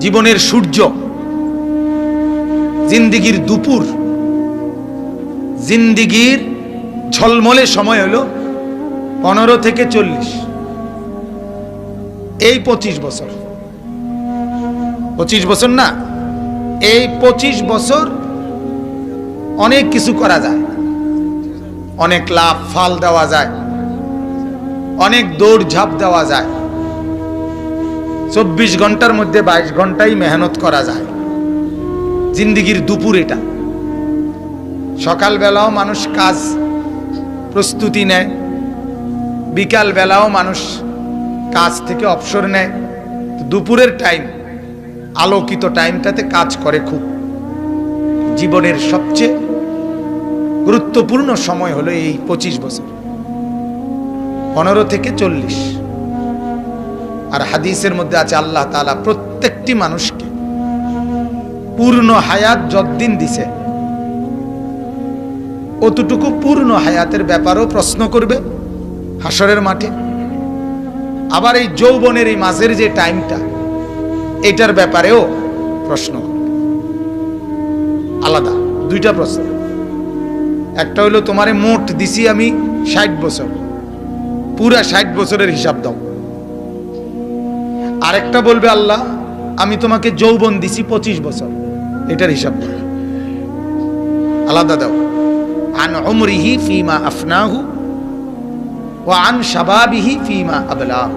জীবনের সূর্য, জিন্দিগির দুপুর, জিন্দিগির ঝলমলে সময় হলো পনেরো থেকে চল্লিশ। এই পঁচিশ বছর। পঁচিশ বছর না, এই পঁচিশ বছর অনেক কিছু করা যায়। অনেক লাভ ফাল দেওয়া যায়। অনেক দৌড় ঝাঁপ দেওয়া যায়। চব্বিশ ঘণ্টার মধ্যে বাইশ ঘন্টাই মেহনত করা যায়। জিন্দিগির দুপুর এটা। সকালবেলাও মানুষ কাজ প্রস্তুতি নেয়। বিকালবেলাও মানুষ কাজ থেকে অবসর নেয়। দুপুরের টাইম, আলোকিত টাইমটাতে কাজ করে খুব। জীবনের সবচেয়ে গুরুত্বপূর্ণ সময় হলো এই পঁচিশ বছর। পনেরো থেকে চল্লিশ। আর হাদিসের মধ্যে আছে আল্লাহ তাআলা প্রত্যেকটি মানুষকে পূর্ণ হায়াত যদ্দিন দিছে, অতটুকু পূর্ণ হায়াতের ব্যাপারেও প্রশ্ন করবে হাসরের মাঠে। আবার এই যৌবনের এই মাঝের যে টাইমটা, এটার ব্যাপারেও প্রশ্ন করবে। আলাদা, দুইটা প্রশ্ন। একটা হলো, তোমারে মোট দিছি আমি ষাট বছর। পুরা ষাট বছরের হিসাব দাও। আরেকটা বলবে, আল্লাহ, আমি তোমাকে যৌবন দিছি পঁচিশ বছর। এটার হিসাব দাও আলাদা দাও। আন উমরিহি ফিমা আফনাহু ও আন শাবাবিহি ফিমা আবলাহু।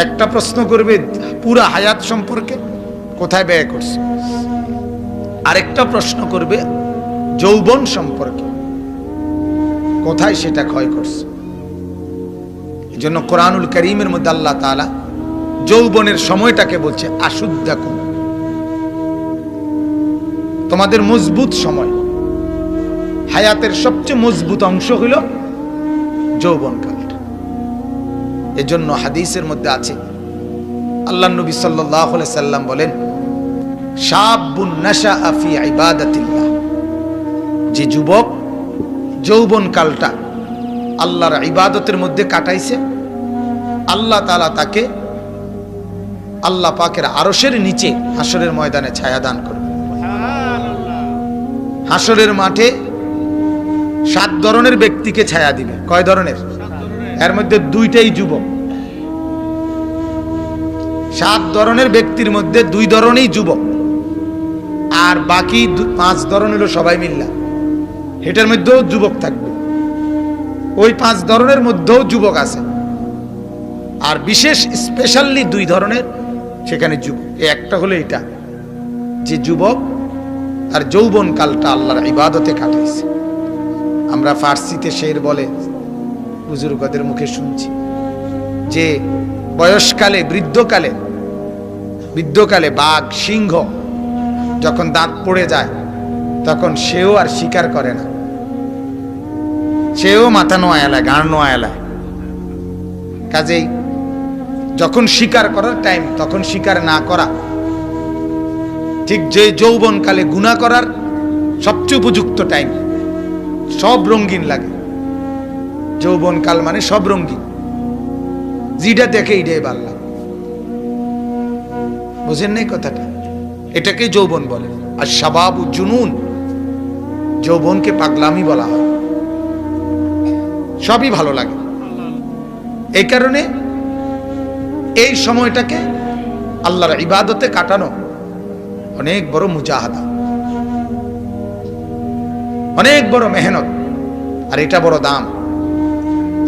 একটা প্রশ্ন করবে পুরা হায়াত সম্পর্কে, কোথায় ব্যয় করছে? আরেকটা প্রশ্ন করবে যৌবন সম্পর্কে, কোথায় সেটা ক্ষয় করছে? এই জন্য কোরআনুল করিমের মধ্যে আল্লাহ তাআলা যৌবনের সময়টাকে বলছে আশুদ্ধাকুম তোমাদের মজবুত সময়। হায়াতের সবচেয়ে মজবুত অংশ হইল যৌবনকালটা এজন্য হাদিসের মধ্যে আছে আল্লাহ নবী সাল্লাহ সাল্লাম বলেন যে যুবক যৌবন কালটা আল্লাহর ইবাদতের মধ্যে কাটাইছে, আল্লাহ তালা তাকে আল্লাহ পাকের আরশের নিচে হাসরের ময়দানে ছায়া দান করবে। হাসরের মাঠে সাত ধরনের ব্যক্তিকে ছায়া দিবে। কয় ধরনের? এর মধ্যে দুইটাই যুবক। সাত ধরনের ব্যক্তির মধ্যে দুই ধরনেই যুবক। আর বাকি পাঁচ ধরন হলো সবাই মিল্লা। হেটার মধ্যেও যুবক থাকবে। ওই পাঁচ ধরনের মধ্যেও যুবক আছে। আর বিশেষ স্পেশালি দুই ধরনের সেখানে যুবক একটা হলো এটা, যে যুবক আর যৌবন কালটা আল্লাহর ইবাদতে কাটাইছে আমরা ফার্সিতে শের বলে বুজুর্গদের মুখে শুনছি, যে বয়সকালে, বৃদ্ধকালে বৃদ্ধকালে বাঘ, সিংহ যখন দাঁত পড়ে যায়, তখন সেও আর স্বীকার করে না। সেও মাথা নোয়া এলায় গান নোয়া এলায়। কাজেই যখন স্বীকার করার টাইম তখন স্বীকার না করা। ঠিক যে যৌবনকালে গুণা করার সবচেয়ে উপযুক্ত টাইম সব রঙ্গিন লাগে। যৌবনকাল মানে সব রঙ্গিন। যেটা দেখে এটাই পারলাম বুঝেন নাই কথাটা? এটাকে যৌবন বলে। আর সাবাবু জুনুন, যৌবনকে পাগলামি বলা হয়। সবই ভালো লাগে। এই কারণে এই সময়টাকে আল্লাহর ইবাদতে কাটানো অনেক বড় মুজাহাদা, অনেক বড় মেহনত, আর এটা বড় দাম।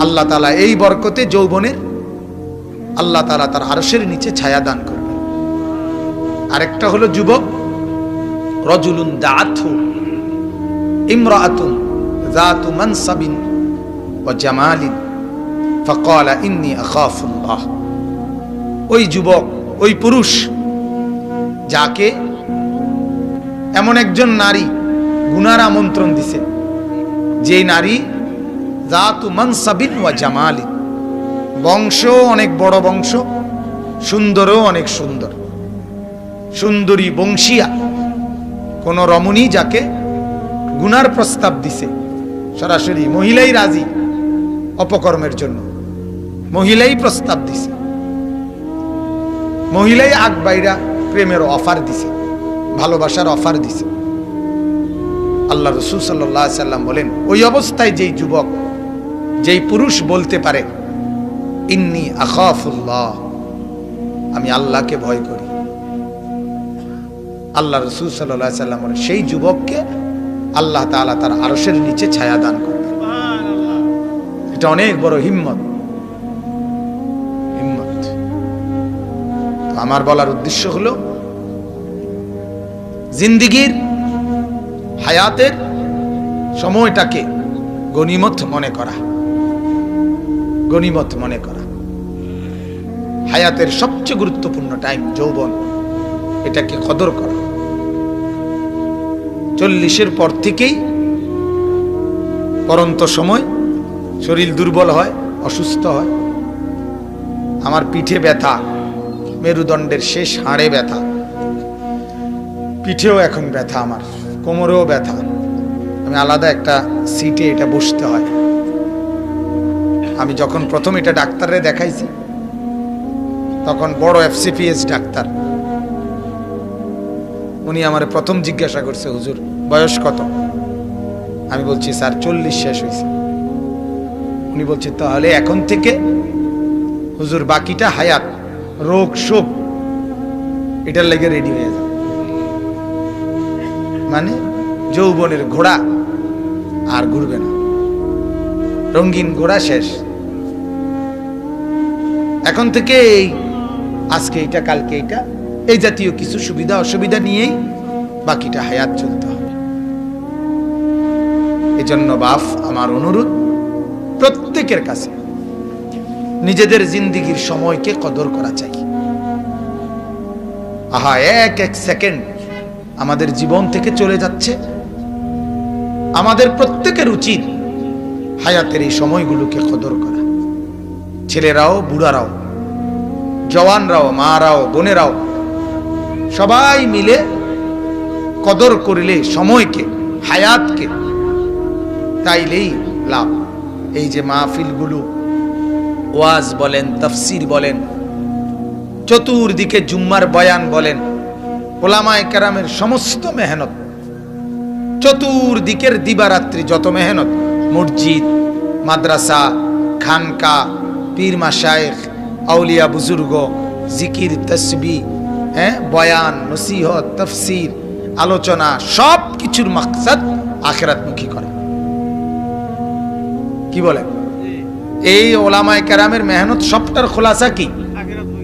আল্লাহ তালা এই বরকতে যৌবনের আল্লাহ তালা তার আরসের নিচে ছায়া দান করবে আরেকটা হলো যুবক, রজুলুন দাথু ইমরাতুন জাতু মানসাবিন ও জামালিন, ফকালা ইন্নি আখাফুল্লাহ। ওই যুবক, ওই পুরুষ, যাকে এমন একজন নারী গুনার আমন্ত্রণ দিছে যে নারী জাতু মানসাবিন ওয়া জামালি বংশ অনেক বড় বংশ, সুন্দরও অনেক সুন্দর। সুন্দরী বংশিয়া, কোন রমণী যাকে গুনার প্রস্তাব দিছে, সরাসরি মহিলাই রাজি অপকর্মের জন্য। মহিলাই প্রস্তাব দিছে। মহিলাই আগ বাইরা প্রেমের অফার দিছে ভালোবাসার অফার দিছে। আল্লাহ রসুল সাল্লাহ সাল্লাম বলেন ওই অবস্থায় যেই যুবক যেই পুরুষ বলতে পারে ইন্নি আখাফুল্লাহ আমি আল্লাহকে ভয় করি। আল্লাহ রসুল সাল্লাহ সাল্লাম বলেন সেই যুবককে আল্লাহ তাআলা তার আরশের নিচে ছায়া দান করবেন। এটা অনেক বড় হিম্মত। আমার বলার উদ্দেশ্য হল, জিন্দিগির, হায়াতের সময়টাকে গনিমত মনে করা। গনিমত মনে করা। হায়াতের সবচেয়ে গুরুত্বপূর্ণ টাইম যৌবন, এটাকে কদর করা। চল্লিশের পর থেকেই পরন্ত সময় শরীর দুর্বল হয়, অসুস্থ হয়। আমার পিঠে ব্যথা। মেরুদণ্ডের শেষ হাড়ে ব্যথা। পিঠেও এখন ব্যথা আমার, কোমরেও ব্যথা। আমি আলাদা একটা সিটে এটা বসতে হয়। আমি যখন প্রথম এটা ডাক্তারে দেখাইছি, তখন বড় এফসিপিএস ডাক্তার। উনি আমার প্রথম জিজ্ঞাসা করছে, হুজুর, বয়স কত? আমি বলছি, স্যার, চল্লিশ শেষ হয়েছে উনি বলছে, তাহলে এখন থেকে হুজুর, বাকিটা হায়াত। রোগ শোক, এটার লেগে রেডি হয়ে যাবে মানে যৌবনের ঘোড়া আর ঘুরবে না। রঙিন ঘোড়া শেষ। এখন থেকে এই, আজকে এটা কালকে এটা এই জাতীয় কিছু সুবিধা, অসুবিধা নিয়েই বাকিটা হায়াত চলতে হবে। এজন্য বাফ আমার অনুরোধ, প্রত্যেকের কাছে নিজেদের জিন্দিগির সময়কে কদর করা চাই। আহা, এক এক সেকেন্ড আমাদের জীবন থেকে চলে যাচ্ছে। আমাদের প্রত্যেকের উচিত হায়াতের এই সময়গুলোকে কদর করা। ছেলেরাও, বুড়ারাও, জওয়ানরাও, মারাও, বোনেরাও, সবাই মিলে কদর করলে সময়কে, হায়াতকে তাইলেই লাভ। এই যে মাহফিলগুলো ওয়াজ বলেন, তফসির বলেন, চতুর্দিকে জুম্মার বয়ান বলেন, ওলামায় কেরামের সমস্ত মেহনত, চতুর্দিকের দিবারাত্রি যত মেহনত, মসজিদ, মাদ্রাসা, খানকা, পীর মাসায়েখ আউলিয়া বুজুর্গ, জিকির, তসবি হ্যাঁ বয়ান, নসিহত, তফসির, আলোচনা সব কিছুর মাকসাদ আখেরাতমুখী করা। কি বলেন? এই ওলামায় কেরামের মেহনত সবটার খোলাসা কি?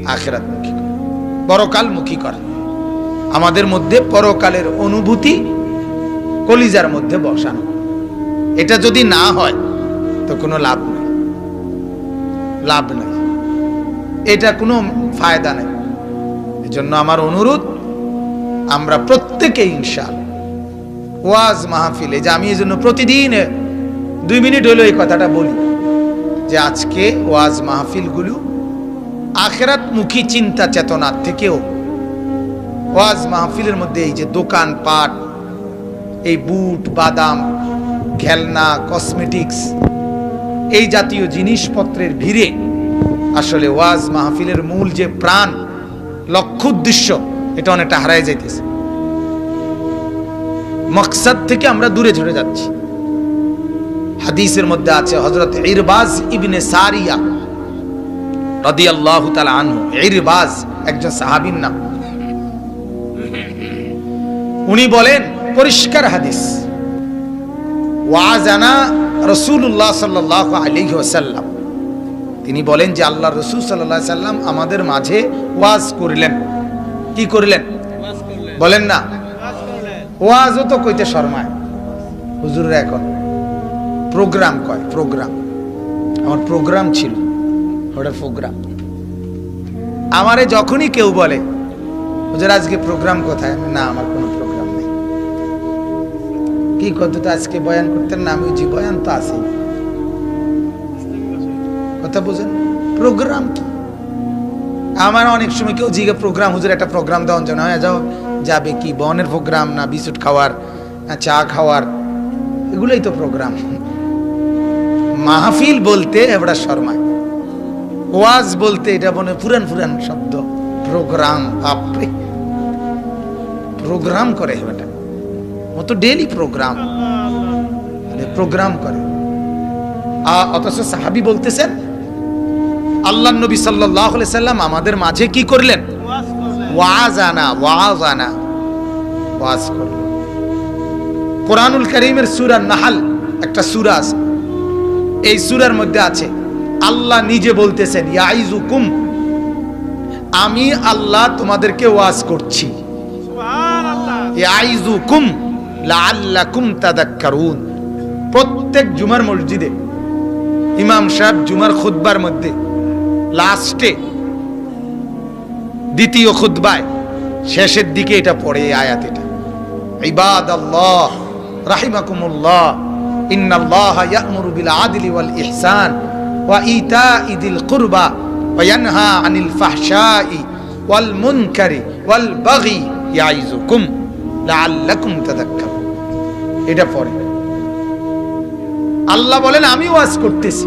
আখেরাতমুখী পরকালমুখী করে। আমাদের মধ্যে পরকালের অনুভূতি কলিজার মধ্যে বসানো। এটা যদি না হয়, তো কোনো লাভ নেই। লাভ নেই। এটা কোনো ফায়দা নেই। এজন্য আমার অনুরোধ, আমরা প্রত্যেকে ইনশাল ওয়াজ মাহফিলে যে আমি এই জন্য প্রতিদিন, দুই মিনিট হলো এই কথাটা বলি। যে আজকে ওয়াজ মাহফিলগুলো আখেরাত মুখী চিন্তা চেতনার থেকেও ওয়াজ মাহফিলের মধ্যে এই যে দোকান পাট, এই বুট, বাদাম, খেলনা, কসমেটিক্স, এই জাতীয় জিনিসপত্রের ভিড়ে আসলে ওয়াজ মাহফিলের মূল যে প্রাণ, লক্ষ্য উদ্দেশ্য, এটা অনেকটা হারায় যাইতেছে। মকসাদ থেকে আমরা দূরে ঝরে যাচ্ছি। হাদিসের মধ্যে আছে হজরত ইরবাজ ইবনে সারিয়া রাদিয়াল্লাহু তাআলা আনহু। ইরবাজ একজন সাহাবীর নাম। উনি বলেন, পরিষ্কার হাদিস। ওয়াজানা রসুল্লাহ সাল্লাহ আলাইহি ওয়াসাল্লাম। তিনি বলেন যে আল্লাহ রসুল সাল্লাহ সাল্লাম আমাদের মাঝে ওয়াজ করলেন। কি করলেন? বলেন না। ওয়াজও তো কইতে শর্মায়। হুজুরের এখন প্রোগ্রাম কয়? প্রোগ্রাম আমার প্রোগ্রাম ছিল। ওটা প্রোগ্রাম আমারে যখনই কেউ বলে ওদের আজকে প্রোগ্রাম কোথায়? না, আমার কোনো প্রোগ্রাম নেই। কি কত তো আজকে বয়ান করতেন না? আমি জি বয়ান তো আছি কথা বুঝেন? প্রোগ্রাম কি? আমার অনেক সময় কেউ জিগে প্রোগ্রাম, হুজুর, একটা প্রোগ্রাম দেওয়ার জন্য হ্যাঁ। যাও, যাবে কি? বনের প্রোগ্রাম না, বিস্কুট খাওয়ার, না চা খাওয়ার, এগুলোই তো প্রোগ্রাম। মাহফিল বলতে এবড়া শর্মায়। ওয়াজ বলতে এটা মনে পুরান পুরান শব্দ। প্রোগ্রাম, বাপরে। প্রোগ্রাম করে বেটা। ও ডেলি প্রোগ্রাম। প্রোগ্রাম করে। অথচ সাহাবি বলতেছেন, আল্লাহ নবী সাল্লাহ সাল্লাম আমাদের মাঝে কি করলেন? ওয়াজ আনা ওয়াজ আনা ওয়াজ করলেন। কোরআনুল করিমের সুরা নাহাল একটা সুরা আছে। এই সুরার মধ্যে আছে আল্লাহ নিজে বলতেছেন ইয়াইজুকুম আমি আল্লাহ তোমাদেরকে ওয়াজ করছি। ইয়াইজুকুম লাআল্লাকুম তাদাক্কারুন। প্রত্যেক জুমার মসজিদে ইমাম সাহেব জুমার খুতবার মধ্যে লাস্টে দ্বিতীয় খুতবায় শেষের দিকে এটা পড়ে আয়াত এটা। ইবাদ আল্লাহ রাহিমাকুমুল্লাহ। ইহসান ওয়া ইতাই দিল কুরবা ওয়া ইয়ানহা আনিল ফাহশাই ওয়াল মুনকারি ওয়াল বাগি ইয়াইজুকুম লাআল্লাকুম তাযাক্কারুন। এটা পড়ে। আল্লাহ বলেন, আমি ওয়াজ করতেছি।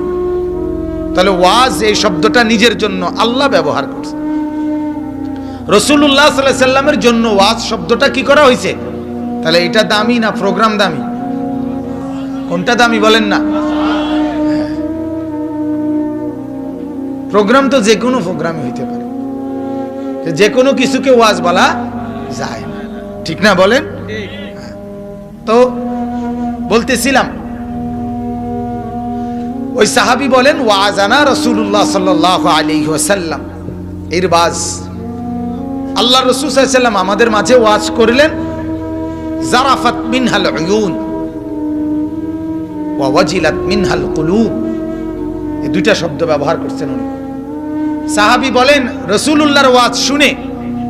তাহলে ওয়াজ এই শব্দটা নিজের জন্য আল্লাহ ব্যবহার করছে। রসুল্লাহ সাল্লাহ সাল্লামের জন্য ওয়াজ শব্দটা কি করা হয়েছে? তাহলে এটা দামি না প্রোগ্রাম দামি? কোনটা দামি বলেন না। প্রোগ্রাম তো যে কোনো প্রোগ্রামে হইতে পারে। যে কোনো কিছুকে ওয়াজ বলা যায় না। ঠিক না বলেন। তো বলতেছিলাম, ওই সাহাবি বলেন, ওয়াজানা রসুল্লাহ সাল্লাহ আলী ওসাল্লাম এর বাজ, আল্লাহ রসুল সাল্লাম আমাদের মাঝে ওয়াজ করলেন, জারাফাত মিনহাল উয়ুন। ওয়াজিলাত মিনহাল কুলুব। এই দুইটা শব্দ ব্যবহার করছেন উনি। সাহাবি বলেন, রসুলুল্লাহর ওয়াজ শুনে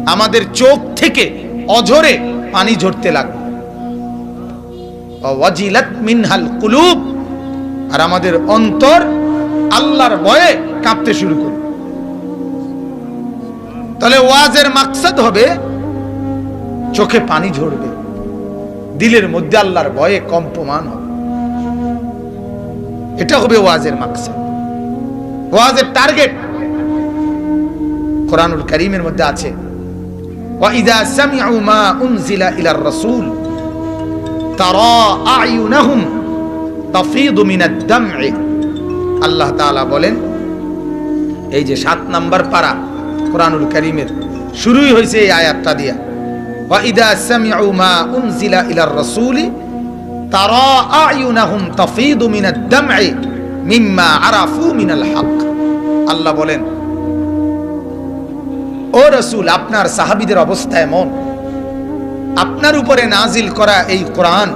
আমাদের চোখ থেকে অঝরে পানি ঝরতে লাগল। ওয়াজিলাত মিনহাল কুলুব। আর আমাদের অন্তর আল্লাহর ভয়ে কাঁপতে শুরু করে তাহলে ওয়াজের মাকসাদ হবে, চোখে পানি ঝরবে, দিলের মধ্যে আল্লাহর ভয়ে কম্পমান হবে। এটা হবে ওয়াজের মাকসাদ ওয়াজের টার্গেট কোরআনুল করিমের মধ্যে আছে وإذا سمعوا ما أنزل إلى الرسول ترى أعينهم تفيض من الدمع আল্লাহ তাআলা বলেন এই যে সাত নাম্বার পারা কোরআনুল করিমের শুরুই হয়েছে এই আয়াতটা দিয়া وإذا سمعوا ما أنزل إلى الرسول তারা আয়ুনাহুম তাফিদু মিনাদ দামঈ মিম্মা আরাফু মিনাল হক। আল্লাহ বলেন, ও রসুল, আপনার সাহাবিদের অবস্থা এমন। আপনার উপরে নাজিল করা এই কোরআন,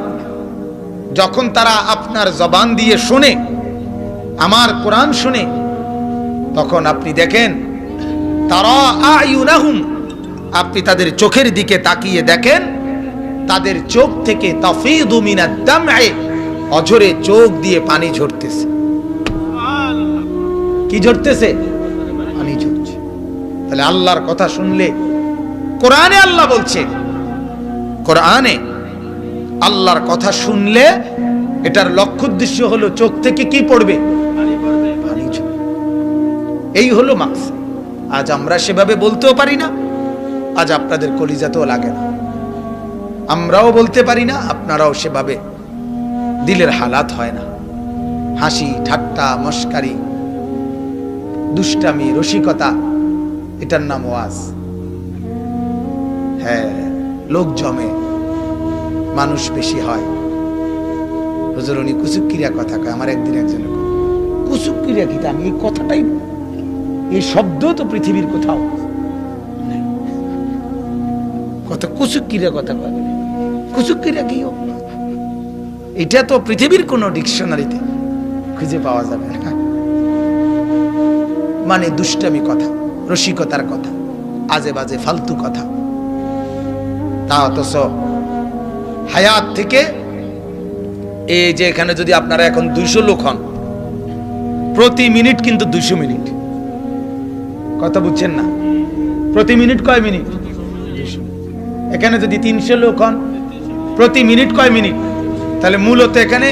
যখন তারা আপনার জবান দিয়ে শুনে, আমার কোরআন শুনে, তখন আপনি দেখেন তারা আয়ুনাহুম আপনি তাদের চোখের দিকে তাকিয়ে দেখেন তাদের চোখ থেকে অঝরে চোখ দিয়ে পানি ঝরতেছে। কি ঝরতেছে? পানি ঝরছে। তাহলে আল্লাহর কথা শুনলে কোরআনে আল্লাহ বলছে, কোরআনে আল্লাহর কথা শুনলে এটার লক্ষ্য উদ্দেশ্য হলো চোখ থেকে কি পড়বে? এই হলো মাক্স আজ আমরা সেভাবে বলতেও পারি না, আজ আপনাদের কলিজাতেও লাগে না। আমরাও বলতে পারি না, আপনারাও সেভাবে। দিলের হালাত হয় না। হাসি, ঠাট্টা, মস্কারি, দুষ্টামি, রসিকতা, এটার নাম ওয়াজ। হ্যাঁ লোক জমে, মানুষ বেশি হয়। হুজুর, উনি কুচুক্কিরিয়া কথা কয়, আমার একদিন একজন কুচুক্কিরিয়া কি? আমি এই কথাটাই, এই শব্দ তো পৃথিবীর কোথাও। কত কুচুক্কিরিয়া কথা কয়। কুচুক্কিরিয়া কি ও? এটা তো পৃথিবীর কোনো ডিকশনারিতে খুঁজে পাওয়া যাবে না। মানে দুষ্টামি কথা, রসিকতার কথা আজে বাজে ফালতু কথা। তা অথচ হায়াত থেকে এই যে এখানে যদি আপনারা এখন দুইশো লোক হন, প্রতি মিনিট কিন্তু দুইশো মিনিট। কথা বুঝছেন না? প্রতি মিনিট কয় মিনিট? এখানে যদি তিনশো লোক হন প্রতি মিনিট কয় মিনিট? তাহলে মূলত এখানে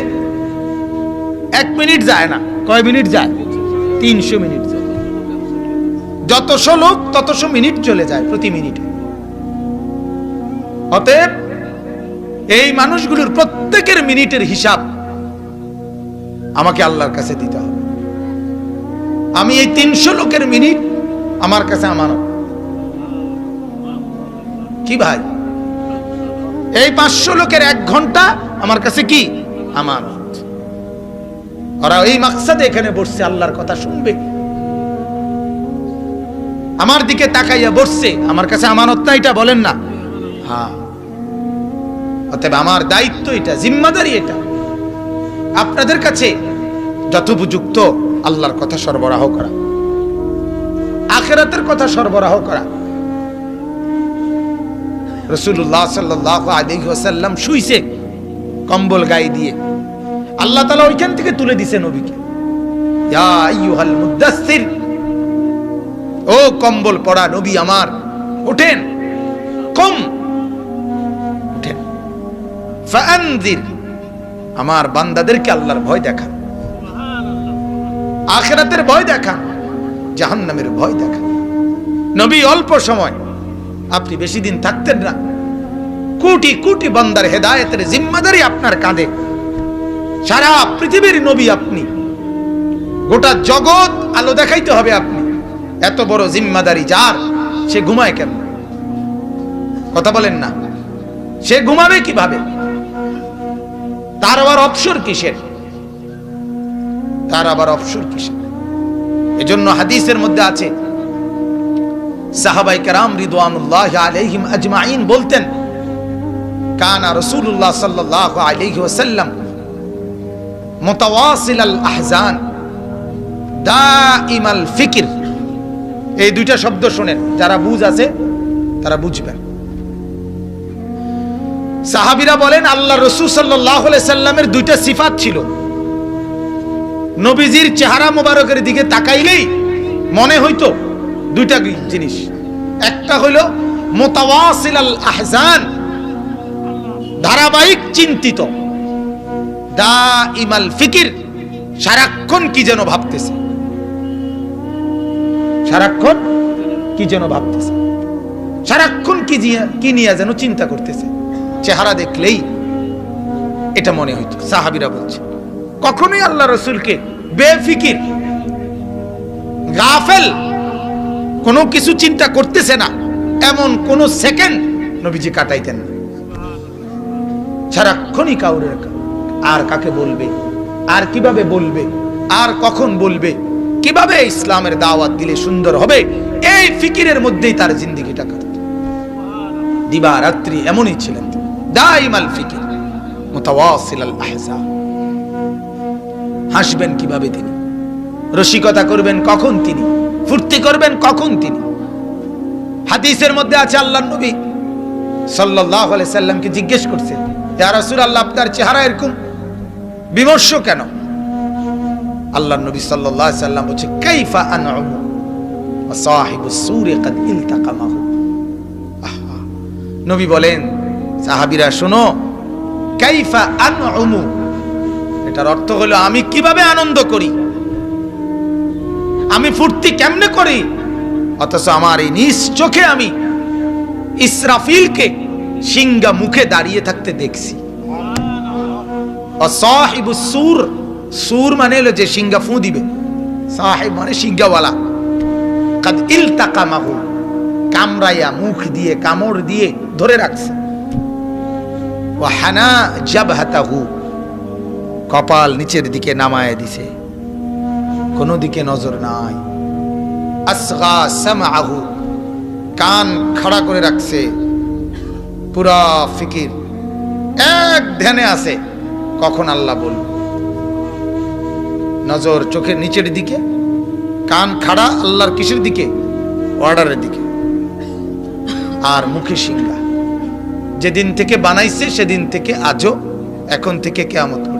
এক মিনিট যায় না। কয় মিনিট যায়? তিনশো মিনিট যায়। যতশো লোক ততশো মিনিট চলে যায় প্রতি মিনিটে। অতএব এই মানুষগুলোর প্রত্যেকের মিনিটের হিসাব আমাকে আল্লাহর কাছে দিতে হবে। আমি এই তিনশো লোকের মিনিট আমার কাছে আমানত। কি ভাই? এই পাঁচশো লোকের এক ঘণ্টা আমার কাছে কি? আমানত। ওরা এই মাকসাদে এখানে বসছে, আল্লাহর কথা শুনবে। আমার দিকে তাকাইয়া বসছে, আমার কাছে আমানত না, এটা বলেন না। হ্যাঁ। অতএব আমার দায়িত্ব এটা, জিম্মাদারি এটা। আপনাদের কাছে যথোপযুক্ত আল্লাহর কথা সরবরাহ করা। আখেরাতের কথা সরবরাহ করা। রসুল্লাহ সাল্লাহ আলাইহি ওয়াসাল্লাম শুইছে, কম্বল গায়ে দিয়ে। আল্লাহ তালা ওইখান থেকে তুলে দিছে নবীকে। ও কম্বল পড়া নবী আমার ওঠেন কম ওঠেন আমার বান্দাদেরকে আল্লাহর ভয় দেখান। আখেরাতের ভয় দেখান, জাহান্নামের ভয় দেখান। নবী অল্প সময় আপনি বেশি দিন থাকতেন না। কোটি কোটি বন্দার হেদায়েতের জিম্মাদারি আপনার কাঁধে। সারা পৃথিবীর নবী আপনি। গোটা জগৎ আলো দেখাইতে হবে আপনি। এত বড় জিম্মাদারি যার, সে ঘুমায় কেন? কথা বলেন না। সে ঘুমাবে কীভাবে? তার আবার অবসর কিসের? তার আবার অবসর কিসের? এজন্য হাদিসের মধ্যে আছে সাহাবাই কারাম রিদওয়ানুল্লাহ আলাইহিম আজমাইন বলতেন, কানা রাসূলুল্লাহ সাল্লাল্লাহু আলাইহি ওয়াসাল্লাম মুতাওয়াসিল আল আহজান দাইমাল ফিকির। এই দুইটা শব্দ শোনেন, যারা বুঝ আছে, তারা বুঝবেন। সাহাবিরা বলেন, আল্লাহ রসুল সাল্লাহ সাল্লামের দুইটা সিফাত ছিল। নবীজির চেহারা মোবারকের দিকে তাকাইলেই মনে হইতো দুইটা জিনিস। একটা হইল মোতাওয়াসিল আল আহজান, ধারাবাহিক চিন্তিত। দা ইমাল ফিকির, সারাক্ষণ কি যেন ভাবতেছে। সারাক্ষণ কি যেন ভাবতেছে। সারাক্ষণ কি কি নিয়ে যেন চিন্তা করতেছে। চেহারা দেখলেই এটা মনে হইতো, সাহাবিরা বলছে। কখনোই আল্লাহ রসুলকে বেফিকির, গাফেল কোনো কিছু চিন্তা করতেছে না। এমন কোন সেকেন্ড নবীজি কাটাইতেন না। সারাক্ষণই কাউরে আর কাকে বলবে, আর কীভাবে বলবে, আর কখন বলবে, কীভাবে ইসলামের দাওয়াত দিলে সুন্দর হবে, এই ফিকিরের মধ্যেই তার জিন্দিগিটা কাটত। দিবা রাত্রি এমনই ছিলেন। দাইমাল ফিকির মুতাওয়াসিল আল আহজা হাসবেন কীভাবে তিনি? রসিকতা করবেন কখন তিনি? ফুর্তি করবেন কখন তিনি? হাদিসের মধ্যে আছে আল্লাহ নবী সাল্লাহ সাল্লামকে জিজ্ঞেস করছেন ইয়া রাসূলুল্লাহ, আপনার চেহারা এরকম? বিমর্ষ কেন? আল্লাহ নবী আলাইহি সাল্লাম বলছে, কাইফা আনউমু ওয়া সাহিবুস সূরি কাদ ইলতাকামাহু। নবী বলেন, সাহাবিরা, শোনো, কাইফা আনউমু এটার অর্থ হলো আমি কীভাবে আনন্দ করি? আমি ফুর্তি কেমনে করি? অথচ আমার এই নিজ চোখে আমি ইসরাফিলকে সিংহা মুখে দাঁড়িয়ে থাকতে দেখছি। সুর সুর মানে হলো যে সিংহা ফু দিবে। সাহেব মানে সিংহাওয়ালা। কাদ ইলতাকামাহু, কামড়াইয়া মুখ দিয়ে, কামড় দিয়ে ধরে রাখছে। ও হানা জাবহাতাহু, কপাল নিচের দিকে নামায় দিছে। কোনো দিকে নজর নাই। আসগা সামাহু কান খাড়া করে রাখছে। পুরা ফিকির এক ধ্যানে আছে, কখন আল্লাহ বলবে। নজর চোখের নিচের দিকে, কান খাড়া আল্লাহর কিসের দিকে? অর্ডারের দিকে। আর মুখে সিংহা। যেদিন থেকে বানাইছে, সেদিন থেকে আজও, এখন থেকে কেয়ামত।